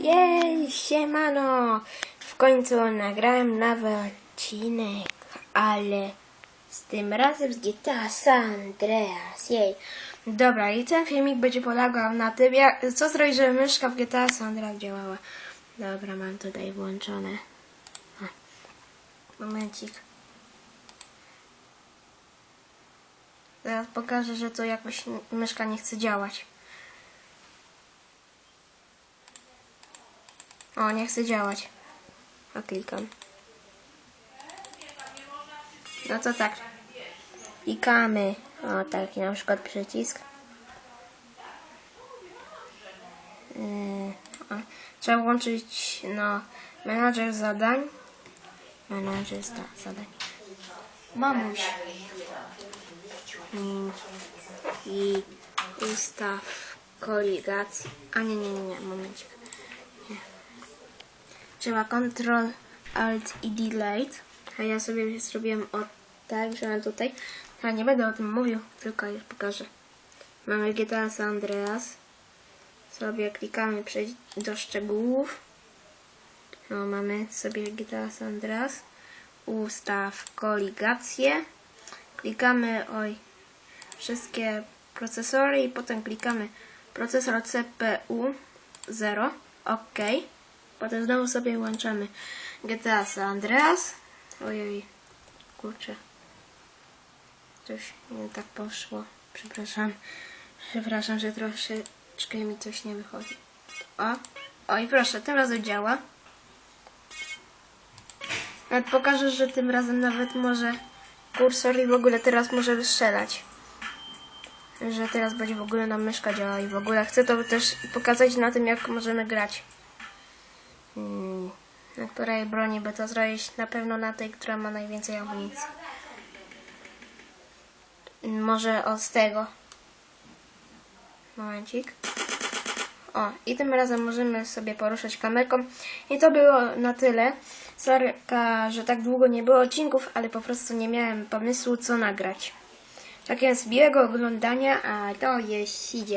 Jej, siemano! W końcu nagrałem nowy odcinek, ale z tym razem z GTA San Andreas. Jej. Dobra, i ten filmik będzie polegał na tym, jak, co zrobić, żeby myszka w GTA San Andreas działała. Dobra, mam tutaj włączone. Momencik. Teraz pokażę, że to jakoś myszka nie chce działać. O, nie chce działać. A klikam. No to tak. Klikamy. O, taki na przykład przycisk. Yy, trzeba włączyć, no, menadżer zadań. Menadżer zadań. Mamuś. Mm, I ustaw koligacji. A nie, nie, nie, nie, momencik. Trzeba Ctrl Alt i Delete. A ja sobie zrobiłem o tak, że mam tutaj. A nie będę o tym mówił, tylko już pokażę. Mamy GTA San Andreas. Sobie klikamy przejść do szczegółów. No, mamy sobie GTA San Andreas. Ustaw koligację. Klikamy oj wszystkie procesory i potem klikamy procesor CPU 0. OK. Potem znowu sobie włączamy GTA San Andreas. Ojej, kurczę. Coś nie tak poszło. Przepraszam. Przepraszam, że troszeczkę mi coś nie wychodzi. O, oj proszę, tym razem działa. Nawet pokażę, że tym razem nawet może kursor i w ogóle teraz może wystrzelać. Że teraz będzie w ogóle nam myszka działa i w ogóle chcę to też pokazać na tym, jak możemy grać. Na której broni by to zrobić? Na pewno na tej, która ma najwięcej amunicji. Może od tego. Momencik. O, i tym razem możemy sobie poruszać kamerką. I to było na tyle. Sorka, że tak długo nie było odcinków, ale po prostu nie miałem pomysłu, co nagrać. Tak więc miłego oglądania, a to jest CJ.